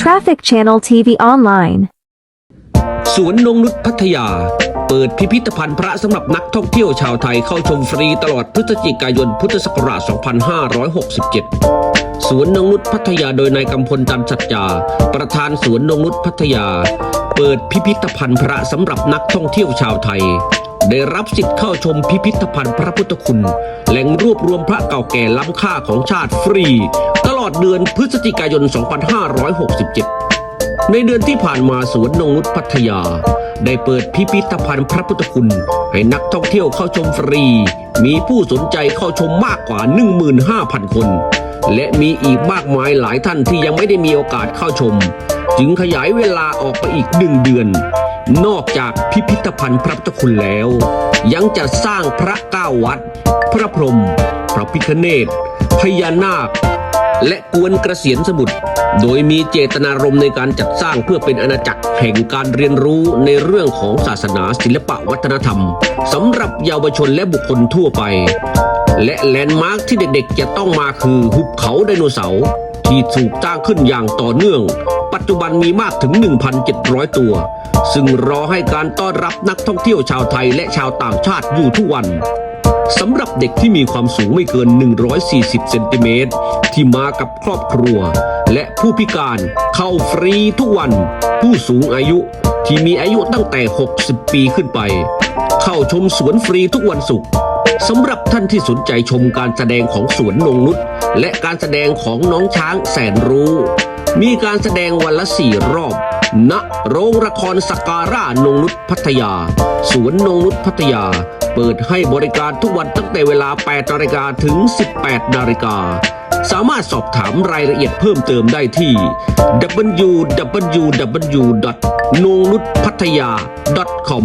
Traffic Channel TV Online สวนนงนุษพัทยา เปิดพิพิธภัณฑ์พระสำหรับนักท่องเที่ยวชาวไทยเข้าชมฟรีตลอดพฤศจิกายนพุทธศักราช 2567 สวนนงนุษพัทยาโดยนายกำพลจันทร์สัจจา ประธานสวนนงนุษพัทยา เปิดพิพิธภัณฑ์พระสำหรับนักท่องเที่ยวชาวไทย ได้รับสิทธิ์เข้าชมพิพิธภัณฑ์พระพุทธคุณ แหล่งรวบรวมพระเก่าแก่ล้ำค่าของชาติฟรี ตลอดเดือนพฤศจิกายน 2567 ในเดือนที่ผ่านมาสวนนงนุษพัทยาได้เปิดพิพิธภัณฑ์พระพุทธคุณ ให้นักท่องเที่ยวเข้าชมฟรี มีผู้สนใจเข้าชมมากกว่า 15,000 คน และมีอีกมากมายหลายท่านที่ยังไม่ได้มีโอกาสเข้าชม จึงขยายเวลาออกไปอีกหนึ่งเดือน นอกจากพิพิธภัณฑ์พระพุทธคุณแล้ว ยังจะสร้างพระเก้าวัด พระพรหมพระพิฆเนศพญานาค และกวนกระเกษียนสมุทรโดยมีเจตนารมณ์ในการจัดสร้างเพื่อเป็นอาณาจักรแห่งการเรียนรู้ในเรื่องของศาสนาศิลปะวัฒนธรรมสำหรับเยาวชนและบุคคลทั่วไป และแลนด์มาร์คที่เด็กๆ จะต้องมาคือหุบเขาไดโนเสาร์ที่ถูกสร้างขึ้นอย่างต่อเนื่อง ปัจจุบันมีมากถึง 1,700 ตัว ซึ่งรอให้การต้อนรับนักท่องเที่ยวชาวไทยและชาวต่างชาติอยู่ทุกวันสำหรับเด็กที่มีความสูงไม่เกิน 140 เซนติเมตรที่มากับครอบครัว และผู้พิการเข้าฟรีทุกวัน ผู้สูงอายุที่มีอายุตั้งแต่ 60 ปีขึ้นไป เข้าชมสวนฟรีทุกวันศุกร์ สำหรับท่านที่สนใจชมการแสดงของสวนนงนุษและการแสดงของน้องช้างแสนรู้ มีการแสดงวันละสี่รอบ ณ โรงละครสการ่านงนุษพัทยา สวนนงนุษพัทยา เปิดให้บริการทุกวันตั้งแต่เวลา 8นาฬิกาถึง 18นาฬิกา สามารถสอบถามรายละเอียดเพิ่มเติมได้ที่ www. นงนุษพัทยา .com